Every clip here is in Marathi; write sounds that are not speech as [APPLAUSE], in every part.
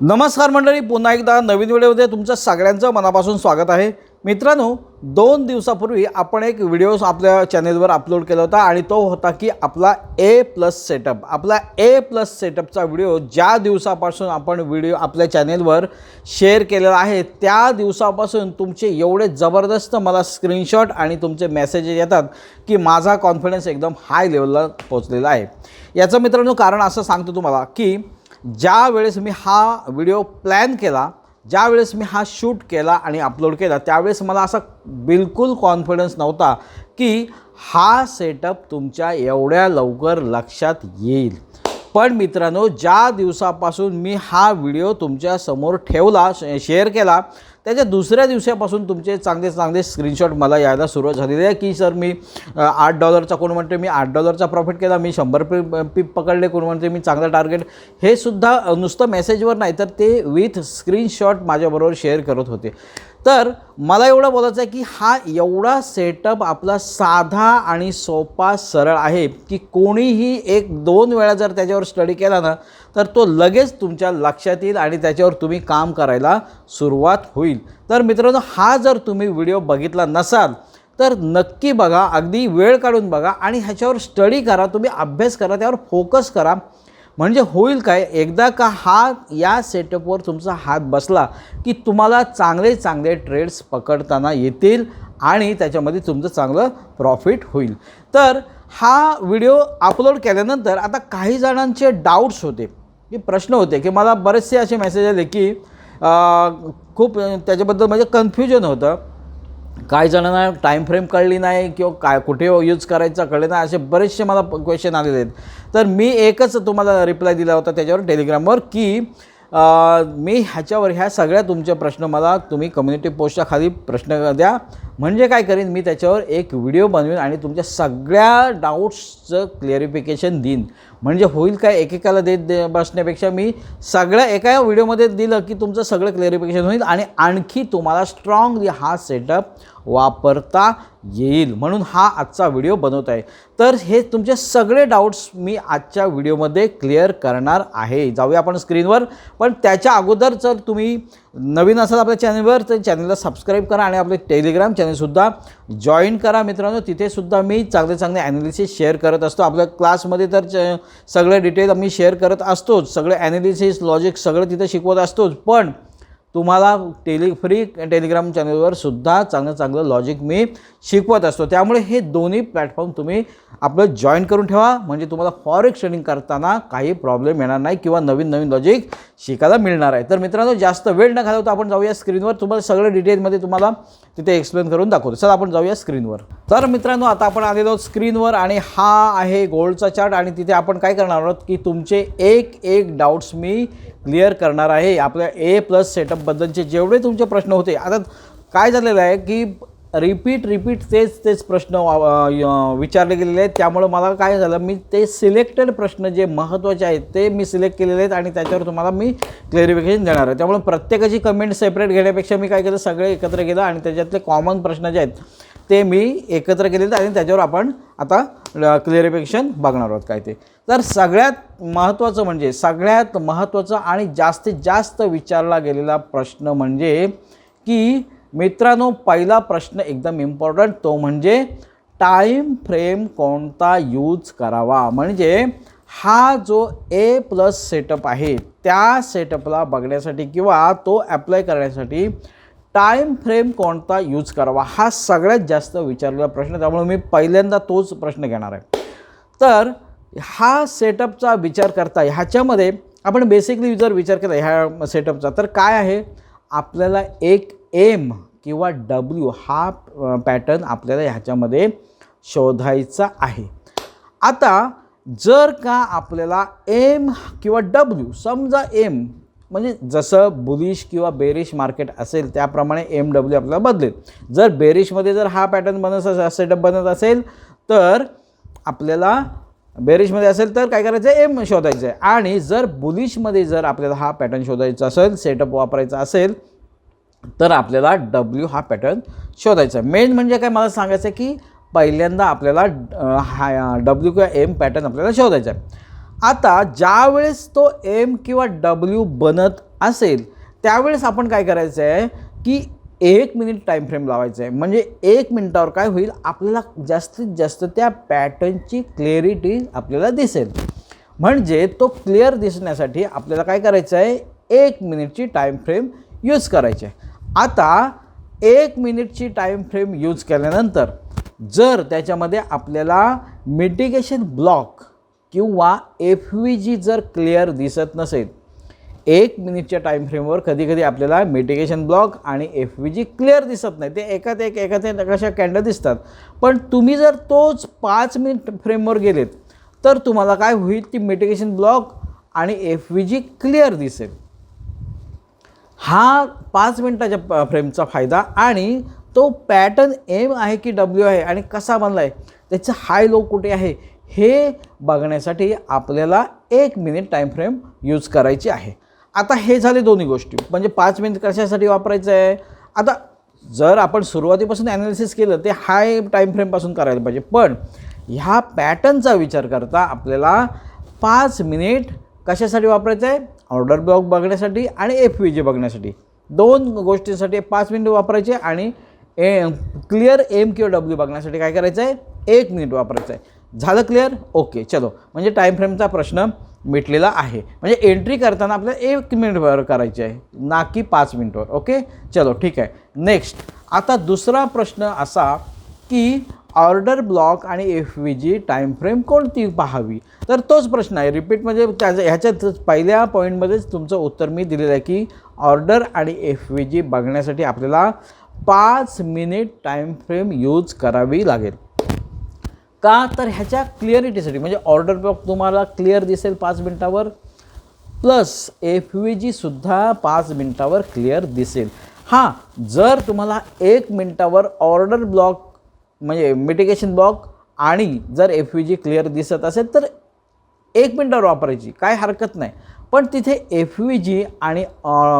नमस्कार मंडळी पुन्हा एकदा नवीन व्हिडिओमध्ये तुमचं सगळ्यांचं मनापासून स्वागत आहे. मित्रांनो दोन दिवसापूर्वी आपण एक व्हिडिओ आपल्या चॅनेलवर अपलोड केला होता आणि तो होता की आपला ए प्लस सेटअप आपला ए प्लस सेटअपचा व्हिडिओ ज्या दिवसापासून आपण व्हिडिओ आपल्या चॅनेलवर शेअर केलेला आहे त्या दिवसापासून तुमचे एवढे जबरदस्त मला स्क्रीनशॉट आणि तुमचे मेसेजेस येतात की माझा कॉन्फिडन्स एकदम हाय लेवलला पोचलेला आहे. याचं मित्रांनो कारण असं सांगतो तुम्हाला की ज्या वेळेस मी हा व्हिडिओ प्लॅन केला ज्या वेळेस मी हा शूट केला आणि अपलोड केला त्यावेळेस मला असा बिलकुल कॉन्फिडन्स नव्हता की हा सेटअप तुमच्या एवढ्या लवकर लक्षात येईल. पण मित्रांनो ज्या दिवसापासून मी हा व्हिडिओ तुमच्यासमोर ठेवला शे- शेअर केला त्याच्या दुसऱ्या दिवसापासून तुमचे चांगले चांगले स्क्रीनशॉट मला यायला सुरुवात झालेली आहे की सर मी आठ डॉलरचा कोण म्हणते मी आठ डॉलरचा प्रॉफिट केला मी शंभर पी पीप पकडले कोण म्हणते मी चांगलं टार्गेट हे सुद्धा नुसतं मेसेजवर नाही तर ते विथ स्क्रीनशॉट माझ्याबरोबर शेअर करत होते. तर मला एवढं बोलायचं आहे की हा एवढा सेटअप आपला साधा आणि सोपा सरळ आहे की कोणीही एक दोन वेळा जर त्याच्यावर स्टडी केला ना तर तो लगेच तुमच्या लक्षात येईल आणि त्याच्यावर तुम्ही काम करायला सुरुवात होईल. तर मित्रांनो हा जर तुम्ही व्हिडिओ बघितला नसाल तर नक्की बघा अगदी वेळ काढून बघा आणि ह्याच्यावर स्टडी करा तुम्ही अभ्यास करा त्यावर फोकस करा. म्हणजे होईल काय? एकदा का हा या सेटअपवर तुमचा हात बसला की तुम्हाला चांगले चांगले ट्रेड्स पकडताना येतील आणि त्याच्यामध्ये तुमचं चांगलं प्रॉफिट होईल. तर हा व्हिडिओ अपलोड केल्यानंतर आता काही जणांचे डाऊट्स होते. की प्रश्न होते की मला बरेचसे असे मेसेज आले की खूप त्याच्याबद्दल म्हणजे कन्फ्युजन होतं. काही जणांना टाईम फ्रेम कळली नाही किंवा काय कुठे यूज करायचा कळले नाही असे बरेचसे मला क्वेश्चन आलेले आहेत. तर मी एकच तुम्हाला रिप्लाय दिला होता त्याच्यावर टेलिग्रामवर की मी ह्याच्यावर ह्या सगळ्या तुमचे प्रश्न मला तुम्ही कम्युनिटी पोस्टच्या खाली प्रश्न द्या. म्हणजे काय करीन मी त्याच्यावर एक व्हिडिओ बनवीन आणि तुमच्या सगळ्या डाऊट्सचं क्लिअरिफिकेशन देईन. म्हणजे होईल काय एकेकाला देत दे बसण्यापेक्षा मी सगळ्या एका व्हिडिओमध्ये दिलं की तुमचं सगळं क्लिअरिफिकेशन होईल आणि आणखी तुम्हाला स्ट्रॉंगली हा सेटअप वापरता येईल म्हणून हा आजचा व्हिडिओ बनवत आहे. तर हे तुमचे सगळे डाऊट्स मी आजच्या व्हिडिओमध्ये क्लिअर करणार आहे. जाऊया आपण स्क्रीनवर. पण त्याच्या अगोदर जर तुम्ही नवीन असाल आपल्या चॅनलवर तर चॅनलला सबस्क्राईब करा आणि आपले टेलिग्राम चॅनलसुद्धा जॉईन करा मित्रांनो. तिथेसुद्धा मी चांगले चांगले ॲनालिसिस शेअर करत असतो. आपल्या क्लासमध्ये तर च सगळे डिटेल आम्ही शेअर करत असतोच. सगळे ॲनालिसिस लॉजिक सगळं तिथे शिकवत असतोच. पण तुम्हाला टेलि फ्री टेलिग्राम चॅनलवर सुद्धा चांगलं चांगलं लॉजिक मी शिकवत असतो. त्यामुळे हे दोन्ही प्लॅटफॉर्म तुम्ही आपलं जॉईन करून ठेवा. म्हणजे तुम्हाला फॉरेक्स ट्रेडिंग करताना काही प्रॉब्लेम येणार नाही किंवा नवीन नवीन लॉजिक शिकायला मिळणार आहे. तर मित्रांनो जास्त वेळ न घालवता आपण जाऊया स्क्रीनवर तुम्हाला सगळं डिटेलमध्ये तुम्हाला तिथे एक्सप्लेन करून दाखवतो. चला आपण जाऊया स्क्रीनवर तर मित्रांनो आता आपण आलेलो आहोत स्क्रीनवर आणि हा आहे गोल्डचा चार्ट आणि तिथे आपण काय करणार आहोत की तुमचे एक एक डाऊट्स मी क्लिअर करणार आहे. आपल्या ए प्लस सेटअपबद्दलचे जेवढे तुमचे प्रश्न होते आता काय झालेलं आहे की रिपीट रिपीट तेच तेच प्रश्न वा- विचारले गेलेले आहेत. त्यामुळं मला काय झालं मी ते सिलेक्टेड प्रश्न जे महत्त्वाचे आहेत ते मी सिलेक्ट केलेले आहेत आणि त्याच्यावर तुम्हाला मी क्लेरिफिकेशन देणार आहे. त्यामुळे प्रत्येकाची कमेंट सेपरेट घेण्यापेक्षा मी काय केलं सगळे एकत्र केलं आणि त्याच्यातले कॉमन प्रश्न जे आहेत ते मी एकत्र केलेलं आणि त्याच्यावर आपण आता क्लिअरिफिकेशन बघणार आहोत काय ते. तर सगळ्यात महत्त्वाचं म्हणजे सगळ्यात महत्त्वाचं आणि जास्तीत जास्त विचारला गेलेला प्रश्न म्हणजे की मित्रांनो पहिला प्रश्न एकदम इम्पॉर्टंट तो म्हणजे टाईम फ्रेम कोणता यूज करावा? म्हणजे हा जो ए प्लस सेटअप आहे त्या सेटअपला बघण्यासाठी किंवा तो ॲप्लाय करण्यासाठी टाईम फ्रेम कोणता यूज करावा हा सगळ्यात जास्त विचारलेला प्रश्न त्यामुळे मी पहिल्यांदा तोच प्रश्न घेणार आहे. तर हा सेटअपचा विचार करता ह्याच्यामध्ये आपण बेसिकली जर विचार केला ह्या सेटअपचा तर काय आहे? आपल्याला एक एम किंवा डब्ल्यू हा पॅटर्न आपल्याला ह्याच्यामध्ये शोधायचा आहे. आता जर का आपल्याला एम किंवा डब्ल्यू समजा एम म्हणजे जसं बुलिश किंवा बेरिश मार्केट असेल त्याप्रमाणे एम डब्ल्यू आपल्याला बदलेल. जर बेरिशमध्ये जर हा पॅटर्न बनत असेल सेटअप बनत असेल तर आपल्याला बेरिशमध्ये असेल तर काय करायचं आहे एम शोधायचं आहे आणि जर बुलिशमध्ये जर आपल्याला हा पॅटर्न शोधायचा असेल सेटअप वापरायचा असेल तर आपल्याला डब्ल्यू हा पॅटर्न शोधायचा. आहे मेन म्हणजे काय? मला सांगायचं आहे की पहिल्यांदा आपल्याला हा डब्ल्यू किंवा एम पॅटर्न आपल्याला शोधायचा आहे. आता ज्यावेळेस तो एम किंवा डब्ल्यू बनत असेल त्यावेळेस आपण काय करायचं आहे की एक मिनिट टाईम फ्रेम लावायचं आहे म्हणजे एक मिनिटावर काय होईल? आपल्याला जास्तीत जास्त त्या पॅटर्नची क्लिअरिटी आपल्याला दिसेल. म्हणजे तो क्लिअर दिसण्यासाठी आपल्याला काय करायचं आहे एक मिनिटची टाईम फ्रेम यूज करायची आहे आता एक मिनिटची टाईम फ्रेम यूज केल्यानंतर जर त्याच्यामध्ये आपल्याला मिटिगेशन ब्लॉक किंवा एफ व्ही जी जर क्लिअर दिसत नसेल एक मिनिटच्या टाईम फ्रेमवर कधी कधी आपल्याला मिटिगेशन ब्लॉक आणि एफ व्ही जी क्लिअर दिसत नाही. ते एकात एक एकात एक कशा कॅन्डल दिसतात. पण तुम्ही जर तोच पाच मिनिट फ्रेमवर गेलेत तर तुम्हाला काय होईल? ती मिटिगेशन ब्लॉक आणि एफ व्ही जी क्लिअर दिसेल. हा पाच मिनटाच्या फ्रेमचा फायदा आणि तो पॅटर्न एम आहे की डब्ल्यू आहे? आणि कसा बनला आहे त्याचं हाय लो कुठे आहे? हे बघण्यासाठी आपल्याला एक मिनिट टाईम फ्रेम यूज करायची आहे. आता हे झाले दोन्ही गोष्टी. म्हणजे पाच मिनिट कशासाठी वापरायचं आहे? आता जर आपण सुरुवातीपासून ॲनालिसिस केलं ते हाय टाईम फ्रेमपासून करायला पाहिजे. पण ह्या पॅटर्नचा विचार करता आपल्याला पाच मिनिट कशासाठी वापरायचं आहे? ऑर्डर ब्लॉक बघण्यासाठी आणि एफ व्ही जी बघण्यासाठी. दोन गोष्टींसाठी पाच मिनिट वापरायचे आणि ए क्लिअर एम किंवा डब्ल्यू बघण्यासाठी काय करायचं आहे? एक मिनिट वापरायचं आहे. झालं क्लिअर ओके चलो. म्हणजे टाईम फ्रेमचा प्रश्न मिटलेला आहे. म्हणजे एंट्री करताना आपल्याला एक मिनिटवर करायची आहे ना की पाच मिनिटवर ओके चलो ठीक आहे. नेक्स्ट आता दुसरा प्रश्न असा की ऑर्डर ब्लॉक आणि F V G time frame कोणती पाहावी? तर तोच प्रश्न आहे. रिपीट म्हणजे त्याच्या ह्याच्या पहिल्या पॉईंटमध्येच तुमचं उत्तर मी दिलेलं आहे की ऑर्डर आणि एफ व्ही जी बघण्यासाठी आपल्याला पाच मिनिट टाईम फ्रेम यूज करावी लागेल. का? तर ह्याच्या क्लिअरिटीसाठी म्हणजे ऑर्डर ब्लॉक तुम्हाला क्लिअर दिसेल पाच मिनटावर. प्लस एफ व्ही जीसुद्धा पाच मिनटावर क्लिअर दिसेल. हां जर तुम्हाला एक मिनटावर ऑर्डर ब्लॉक म्हणजे मिटिगेशन ब्लॉक आणि जर एफ व्ही जी क्लिअर दिसत असेल तर एक मिनटावर वापरायची काय हरकत नाही. पण तिथे एफ व्ही जी आणि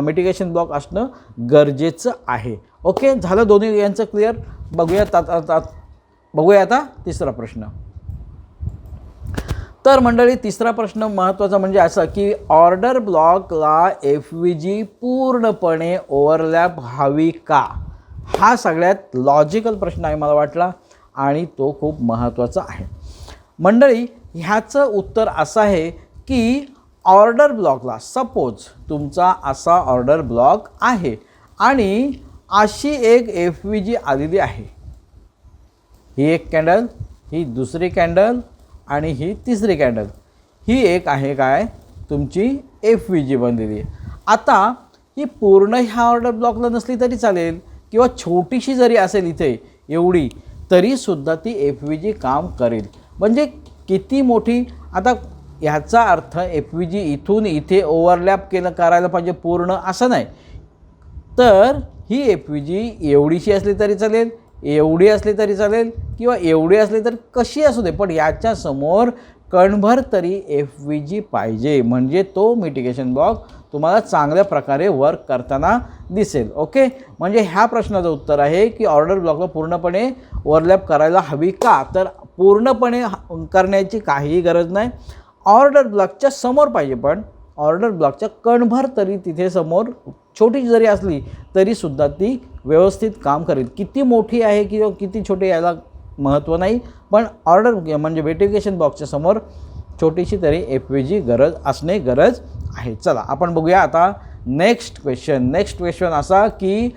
मिटिगेशन ब्लॉक असणं गरजेचं आहे. ओके झालं दोन्ही यांचं क्लिअर बघूया तात- बघूया आता तिसरा प्रश्न. तर मंडळी तिसरा प्रश्न महत्त्वाचा म्हणजे असा की ऑर्डर ब्लॉकला एफ व्ही जी पूर्णपणे ओव्हरलॅप हवी का? हा सगळ्यात लॉजिकल प्रश्न आहे मला वाटला आणि तो खूप महत्त्वाचा आहे. मंडळी ह्याचं उत्तर असं आहे की ऑर्डर ब्लॉकला सपोज तुमचा असा ऑर्डर ब्लॉक आहे. आणि अशी एक एफ व्ही जी आलेली आहे. ही एक कॅन्डल ही दुसरी कॅन्डल आणि ही तिसरी कॅन्डल. ही एक आहे काय? तुमची एफ व्ही जी बनलेली आहे. आता ही पूर्ण ह्या ऑर्डर ब्लॉकला नसली तरी चालेल किंवा छोटीशी जरी असेल इथे एवढी तरीसुद्धा ती एफ व्ही जी काम करेल. म्हणजे किती मोठी आता ह्याचा अर्थ एफ व्ही जी इथून इथे ओव्हरलॅप केलं करायला पाहिजे पूर्ण असं नाही. तर ही एफ व्ही जी एवढीशी असली तरी चालेल एवढी असली तरी चालेल किंवा एवढी असली तर कशी असू दे पण याच्यासमोर कणभर तरी एफ व्ही जी पाहिजे. म्हणजे तो मिटिगेशन ब्लॉक तुम्हाला चांगल्या प्रकारे वर्क करताना दिसेल. ओके म्हणजे ह्या प्रश्नाचं उत्तर आहे की ऑर्डर ब्लॉकला पूर्णपणे ओव्हरलॅप करायला हवी का? तर पूर्णपणे ह- करण्याची काहीही गरज नाही. ऑर्डर ब्लॉकच्या समोर पाहिजे पण ऑर्डर ब्लॉकच्या कणभर तरी तिथे समोर छोटी जरी असली तरीसुद्धा ती व्यवस्थित काम करेल. किती मोठी आहे किंवा किती छोटी याला महत्त्व नाही पण ऑर्डर म्हणजे वेटिफिकेशन बॉक्सच्या समोर छोटीशी तरी एफ पी जी गरज असणे गरज आहे. चला आपण बघूया आता नेक्स्ट क्वेश्चन नेक्स्ट क्वेश्चन असा की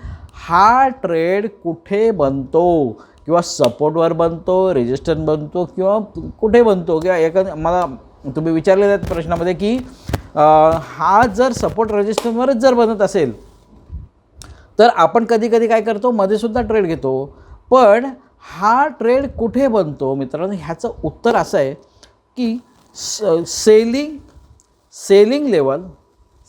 हा ट्रेड कुठे बनतो? किंवा सपोर्टवर बनतो रेजिस्टर बनतो किंवा कुठे बनतो? किंवा एका मला तुम्ही विचारलेल्या आहेत प्रश्नामध्ये की हा जर सपोर्ट रजिस्टरवरच जर बनत असेल तर आपण कधी कधी काय करतो मध्ये सुद्धा ट्रेड घेतो. पण हा ट्रेड कुठे बनतो मित्रांनो? ह्याचं उत्तर असं आहे की स सेलिंग सेलिंग लेवल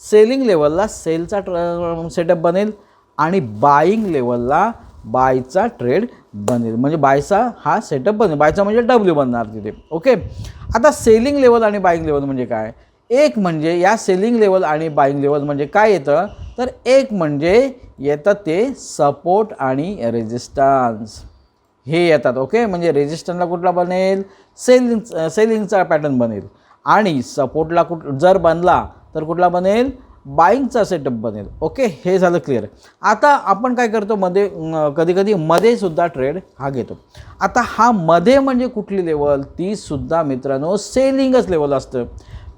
सेलिंग लेवलला सेलचा ट्र सेटअप बनेल आणि बाईंग लेवलला बायचा ट्रेड बनेल. म्हणजे बायचा हा सेटअप बनेल. बायचा म्हणजे डब्ल्यू बनणार तिथे. ओके आता सेलिंग लेवल आणि बाईंग लेवल म्हणजे काय? एक म्हणजे या सेलिंग लेवल आणि बाईंग लेवल म्हणजे काय येतं? तर एक म्हणजे येतं ते सपोर्ट आणि रेजिस्टन्स. हे येतात ओके? म्हणजे रेजिस्टन्सला कुठला बनेल? सेलिंग सेलिंगचा पॅटर्न बनेल. आणि सपोर्टला कुठ जर बनला तर कुठला बनेल? बाईंगचा सेटअप बनेल. ओके? हे झालं क्लिअर. आता आपण काय करतो? मध्ये कधीकधी मध्येसुद्धा मध्ये सुद्धा ट्रेड हा घेतो. आता हा मध्ये म्हणजे कुठली लेवल? ती सुद्धा मित्रांनो सेलिंगच लेवल असतं.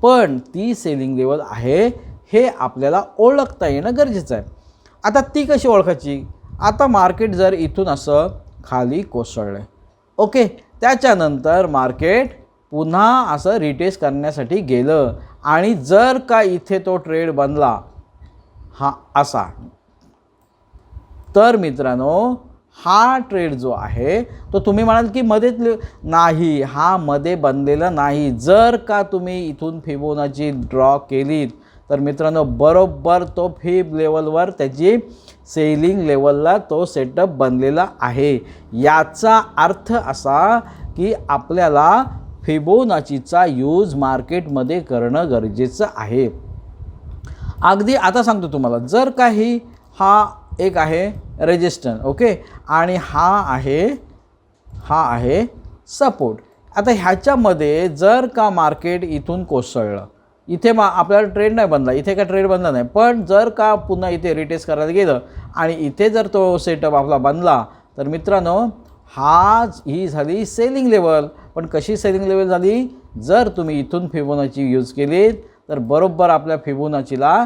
पण ती सेलिंग लेवल आहे हे आपल्याला ओळखता येणं गरजेचं आहे. आता ती कशी ओळखायची? आता मार्केट जर इथून असं खाली कोसळलं आहे ओके त्याच्यानंतर मार्केट पुन्हा असं रिटेस्ट करण्यासाठी गेलं आणि जर का इथे तो ट्रेड बनला हा असा. तर मित्रांनो हा ट्रेड जो आहे तो तुम्ही म्हणाल की मध्येच ले- नाही हा मध्ये बनलेला नाही. जर का तुम्ही इथून फिबोनाची ड्रॉ केलीत तर मित्रांनो बरोबर तो फिब लेवलवर त्याची सेलिंग लेवलला तो सेटअप बनलेला आहे. याचा अर्थ असा की आपल्याला फिबोनाचीचा यूज मार्केटमध्ये करणं गरजेचं आहे. अगदी आता सांगतो तुम्हाला जर काही हा एक आहे रेजिस्टन ओके आणि हा आहे हा आहे सपोर्ट आता ह्याच्यामध्ये जर का मार्केट इथून कोसळलं इथे मा आपल्याला ट्रेड नाही बनला इथे काय ट्रेड बनला नाही पण जर का पुन्हा इथे रिटेस्ट करायला गेलं आणि इथे जर तो सेटअप आपला बनला तर मित्रांनो हा ही झाली सेलिंग लेवल पण कशी सेलिंग लेवल झाली? जर तुम्ही इथून फिबोनाची यूज केलीत तर बरोबर आपल्या फिबोनाचीला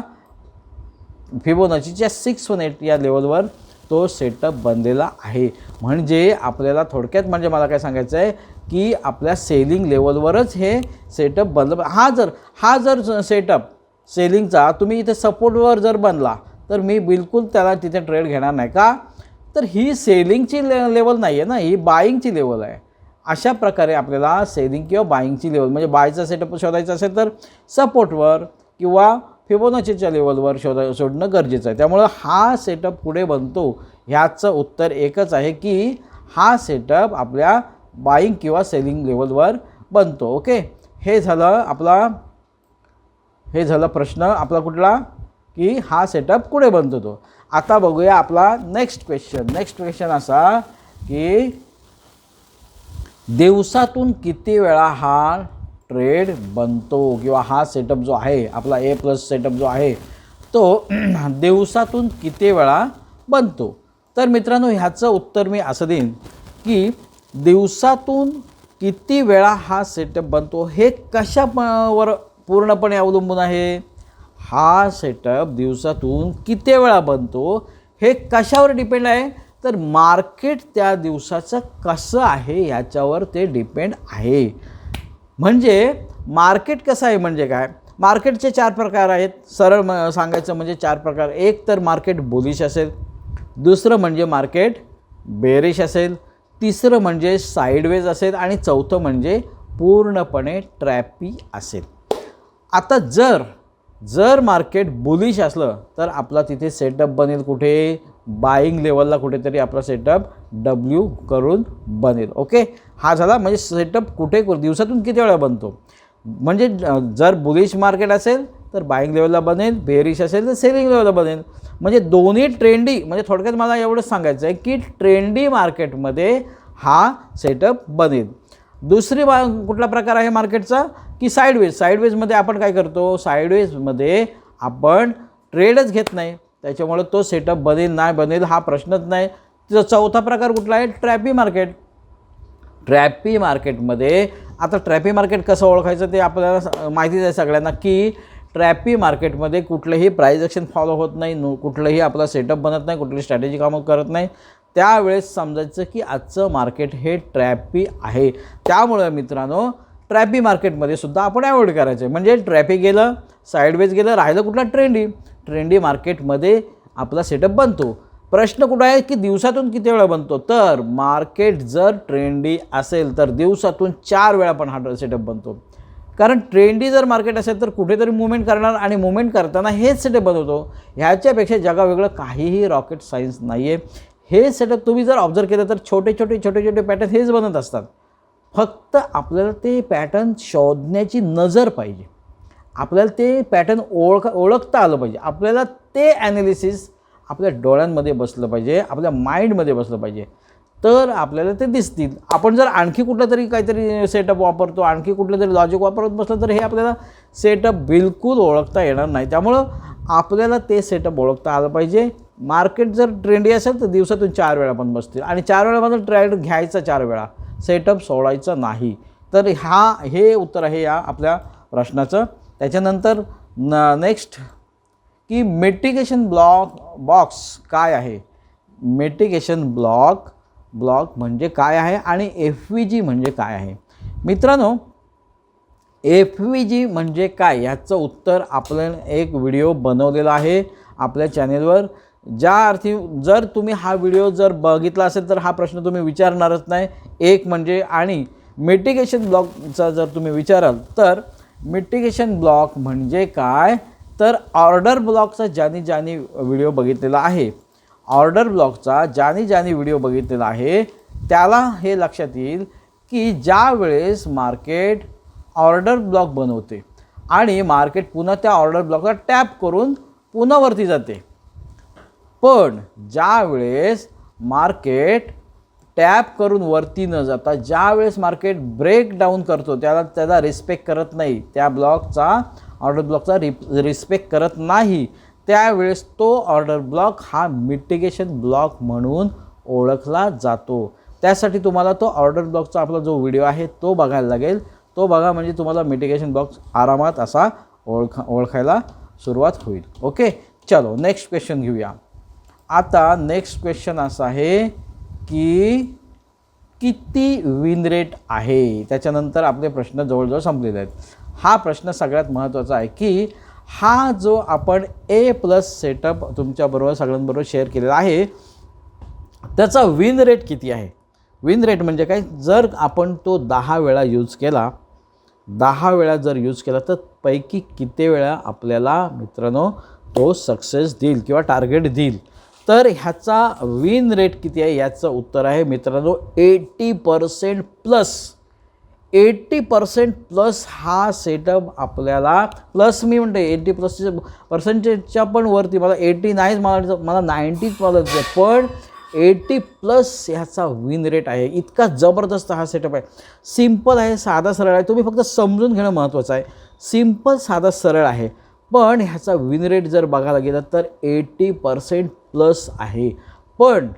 फिबोनाचीच्या सिक्स वन एट या लेवलवर तो सेटअप बनलेला आहे. म्हणजे आपल्याला थोडक्यात म्हणजे मला काय सांगायचं आहे की आपल्या सेलिंग लेवलवरच हे सेटअप बनलं हा जर हा जर सेटअप सेलिंगचा तुम्ही इथे सपोर्टवर जर बनला तर मी बिलकुल त्याला तिथे ट्रेड घेणार नाही का? तर ही सेलिंगची ले लेवल नाही आहे ना ही बाईंगची लेवल आहे. अशा प्रकारे आपल्याला सेलिंग किंवा बाईंगची लेवल म्हणजे बायचा सेटअप शोधायचा असेल तर सपोर्टवर किंवा फिबोनाचीच्या लेवलवर शोधा शोधणं गरजेचं आहे. त्यामुळं हा सेटअप पुढे बनतो ह्याचं उत्तर एकच आहे की हा सेटअप आपल्या बाईंग किंवा सेलिंग लेवलवर बनतो. ओके हे झालं आपला हे झालं प्रश्न आपला कुठला? की हा सेटअप कुठे बनतो तो. आता बघूया आपला नेक्स्ट क्वेश्चन नेक्स्ट क्वेश्चन असा की दिवसातून किती वेळा हा ट्रेड बनतो किंवा हा सेटअप जो आहे आपला ए प्लस सेटअप जो आहे तो [CLEARS THROAT] दिवसातून किती वेळा बनतो? तर मित्रांनो ह्याचं उत्तर मी असं देईन की दिवसातून किती वेळा हा सेटअप बनतो हे कशा वर पूर्णपणे अवलंबून आहे? हा सेटअप दिवसातून किती वेळा बनतो हे कशावर डिपेंड आहे? तर मार्केट त्या दिवसाचं कसं आहे ह्याच्यावर ते डिपेंड आहे. म्हणजे मार्केट कसं आहे म्हणजे काय? मार्केटचे चार प्रकार आहेत. सरळ म सांगायचं म्हणजे चार प्रकार. एक तर मार्केट बुलिश असेल. दुसरं म्हणजे मार्केट बेरिश असेल. तिसरं म्हणजे साईडवेज असेल. आणि चौथं म्हणजे पूर्णपणे ट्रॅपी असेल. आता जर जर मार्केट बुलिश असलं तर आपला तिथे सेटअप बनेल कुठे? बाईंग लेवलला कुठेतरी आपला सेटअप डब्ल्यू करून बनेल. ओके हा झाला म्हणजे सेटअप कुठे दिवसातून किती वेळा बनतो? म्हणजे जर बुलिश मार्केट असेल तर बाईंग लेवलला बनेल बेरिश असेल तर सेलिंग लेवलला बनेल. म्हणजे दोन्ही ट्रेंडी म्हणजे थोडक्यात मला एवढंच सांगायचं आहे की ट्रेंडी मार्केटमध्ये हा सेटअप बनेल. दुसरी बा कुठला प्रकार आहे मार्केटचा की साईडवेज साईडवेजमध्ये आपण काय करतो? साईडवेजमध्ये आपण ट्रेडच घेत नाही. त्याच्यामुळं तो सेटअप बनेल नाही बनेल हा प्रश्नच नाही. तिचा चौथा प्रकार कुठला आहे? ट्रॅपी मार्केट ट्रॅपी मार्केटमध्ये आता ट्रॅपी मार्केट कसं ओळखायचं ते आपल्याला माहितीच आहे सगळ्यांना की ट्रॅपी मार्केटमध्ये कुठलंही प्राईज ॲक्शन फॉलो होत नाही नो कुठलंही आपला सेटअप बनत नाही कुठली स्ट्रॅटेजी कामं करत नाही. त्यावेळेस समजायचं की आजचं मार्केट हे ट्रॅपी आहे. त्यामुळं मित्रांनो ट्रॅपी मार्केटमध्ये सुद्धा आपण अवॉइड करायचं आहे म्हणजे ट्रॅपी गेलं साईडवेज गेलं राहिलं कुठला ट्रेंडी ट्रेंडी मार्केटमध्ये आपला सेटअप बनतो. प्रश्न कुठं आहे की दिवसातून किती वेळा बनतो? तर मार्केट जर ट्रेंडी असेल तर दिवसातून चार वेळा पण हा सेटअप बनतो. कारण ट्रेंडी जर मार्केट असेल तर कुठेतरी मुवमेंट करणार आणि मुवमेंट करताना हेच सेटअप बनवतो ह्याच्यापेक्षा जगावेगळं काहीही रॉकेट सायन्स नाही आहे हे सेटअप तुम्ही जर ऑब्झर्व केलं तर छोटे छोटे छोटे छोटे पॅटर्न हेच बनत असतात. फक्त आपल्याला ते पॅटर्न शोधण्याची नजर पाहिजे. आपल्याला ते पॅटर्न ओळख ओळखता आलं पाहिजे. आपल्याला ते ॲनालिसिस आपल्या डोळ्यांमध्ये बसलं पाहिजे आपल्या माइंडमध्ये बसलं पाहिजे. तर आपल्याला ते दिसतील. आपण जर आणखी कुठलं तरी काहीतरी सेटअप वापरतो आणखी कुठलं तरी लॉजिक वापरत बसलं तर हे आपल्याला सेटअप बिलकुल ओळखता येणार नाही. त्यामुळं आपल्याला ते सेटअप ओळखता आलं पाहिजे. मार्केट जर ट्रेंडी असेल तर दिवसातून चार वेळा पण बसतील. आणि चार वेळा माझं ट्रेड घ्यायचा चार वेळा. सेटअप सोडायचा नाही. तर हा हे उत्तर आहे या आपल्या प्रश्नाचं. त्याच्यानंतर न नेक्स्ट की मेटिकेशन ब्लॉक बॉक्स काय आहे? मेटिकेशन ब्लॉक ब्लॉक म्हणजे काय आहे आणि एफ व्ही जी म्हणजे काय आहे? मित्रांनो एफ व्ही जी म्हणजे काय? ह्याचं उत्तर आपण एक व्हिडिओ बनवलेला आहे आपल्या चॅनेलवर ज्या अर्थी जर तुम्ही हा व्हिडिओ जर बघितला असेल तर हा प्रश्न तुम्ही विचारणारच नाही. एक म्हणजे आणि मेटिकेशन ब्लॉकचा जर तुम्ही विचाराल तर मिटिगेशन ब्लॉक म्हणजे काय? तर ऑर्डर ब्लॉकचा ज्यानी ज्यानी व्हिडिओ बघितलेला आहे. ऑर्डर ब्लॉकचा ज्यानी ज्यानी व्हिडिओ बघितलेला आहे. त्याला हे लक्षात येईल की ज्या वेळेस मार्केट ऑर्डर ब्लॉक बनवते आणि मार्केट पुन्हा त्या ऑर्डर ब्लॉकला टॅप करून पुन्हा वरती जाते. पण ज्या वेळेस मार्केट टॅप करून वरती न जाता ज्या वेळेस मार्केट ब्रेक डाऊन करतो त्याला त्याला रिस्पेक्ट करत नाही. त्या ब्लॉकचा ऑर्डर ब्लॉकचा रिप रिस्पेक्ट करत नाही. त्यावेळेस तो ऑर्डर ब्लॉक हा मिटिगेशन ब्लॉक म्हणून ओळखला जातो. त्यासाठी तुम्हाला तो ऑर्डर ब्लॉकचा आपला जो व्हिडिओ आहे तो बघायला लागेल. तो बघा म्हणजे तुम्हाला मिटिगेशन ब्लॉक आरामात असा ओळख ओळखायला सुरुवात होईल. ओके चलो नेक्स्ट क्वेश्चन घेऊया. आता नेक्स्ट क्वेश्चन असा आहे की किती विन रेट आहे? त्याच्यानंतर आपले प्रश्न जवळजवळ संपलेले आहेत. हा प्रश्न सगळ्यात महत्त्वाचा आहे की हा जो आपण ए प्लस सेटअप तुमच्याबरोबर सगळ्यांबरोबर शेअर केलेला आहे त्याचा विन रेट किती आहे? विन रेट म्हणजे काय? जर आपण तो दहा वेळा यूज केला दहा वेळा जर यूज केला तर पैकी किती वेळा आपल्याला मित्रांनो तो सक्सेस देईल किंवा टार्गेट देईल? तर ह्याचा विन रेट किती आहे याचं उत्तर आहे मित्रांनो eighty percent plus eighty percent plus हा सेटअप आपल्याला प्लस मी म्हणते एटी प्लस पर्सेंटेजच्या पण वरती मला एटी नाहीच मला मला नाईन्टीच मला पण एटी प्लस ह्याचा विन रेट आहे. इतका जबरदस्त हा सेटअप आहे. सिंपल आहे साधा सरळ आहे. तुम्ही फक्त समजून घेणं महत्त्वाचं आहे. सिंपल साधा सरळ आहे. पण ह्याचा विन रेट जर बघायला गेलं तर एटी पर्सेंट प्लस आहे. पण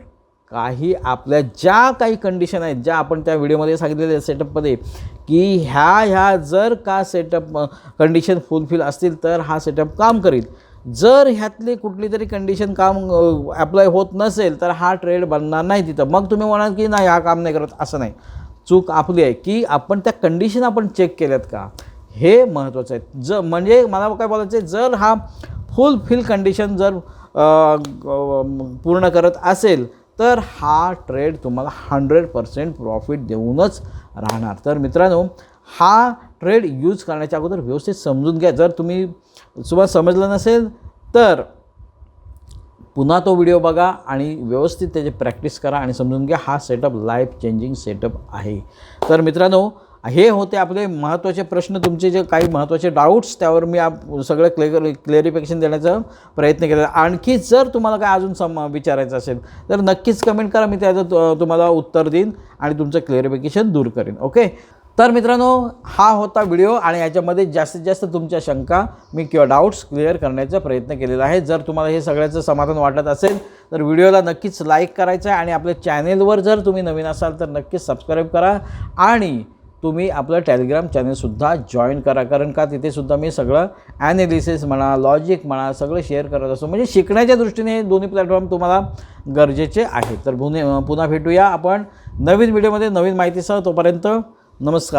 काही आपल्या ज्या काही कंडिशन आहेत ज्या आपण त्या व्हिडिओमध्ये सांगितलेल्या सेटअपमध्ये की ह्या ह्या जर का सेटअप कंडिशन फुलफिल असतील तर हा सेटअप काम करील. जर ह्यातली कुठली तरी कंडिशन काम ॲप्लाय होत नसेल तर हा ट्रेड बनणार नाही तिथं. मग तुम्ही म्हणाल की नाही हा काम नाही करत. असं नाही. चूक आपली आहे की आपण त्या कंडिशन आपण चेक केल्यात का? हे महत्त्वाचं आहे. ज म्हणजे मला काय बोलायचं आहे जर हा फुलफिल कंडिशन जर पूर्ण करत असेल तर हा ट्रेड तुम्हाला हंड्रेड पर्सेंट प्रॉफिट देऊनच राहणार. तर मित्रांनो हा ट्रेड यूज करण्याच्या अगोदर व्यवस्थित समजून घ्या. जर तुम्ही तुम्हाला समजलं नसेल तर पुन्हा तो व्हिडिओ बघा आणि व्यवस्थित त्याची प्रॅक्टिस करा आणि समजून घ्या हा सेटअप लाईफ चेंजिंग सेटअप आहे. तर मित्रांनो हे होते आपले महत्त्वाचे प्रश्न तुमचे जे काही महत्त्वाचे डाऊट्स त्यावर मी आप सगळं क्लिअर क्लिअरिफिकेशन देण्याचा प्रयत्न केला आणखी जर तुम्हाला काय अजून सम विचारायचं असेल तर नक्कीच कमेंट करा. मी त्याचं तुम्हाला उत्तर देईन आणि तुमचं क्लिअरिफिकेशन दूर करेन. ओके तर मित्रांनो हा होता व्हिडिओ आणि याच्यामध्ये जास्तीत जास्त तुमच्या शंका मी किंवा डाऊट्स क्लिअर करण्याचा प्रयत्न केलेला आहे. जर तुम्हाला हे सगळ्याचं समाधान वाटत असेल तर व्हिडिओला नक्कीच लाईक करायचं आहे आणि आपल्या चॅनेलवर जर तुम्ही नवीन असाल तर नक्कीच सबस्क्राईब करा आणि तुम्ही आपलं टेलिग्राम चॅनलसुद्धा जॉईन करा. कारण का तिथेसुद्धा मी सगळं ॲनालिसिस म्हणा लॉजिक म्हणा सगळं शेअर करत असतो. म्हणजे शिकण्याच्या दृष्टीने हे दोन्ही प्लॅटफॉर्म तुम्हाला गरजेचे आहेत. तर पुणे पुन्हा भेटूया आपण नवीन व्हिडिओमध्ये नवीन माहितीसह. तोपर्यंत नमस्कार.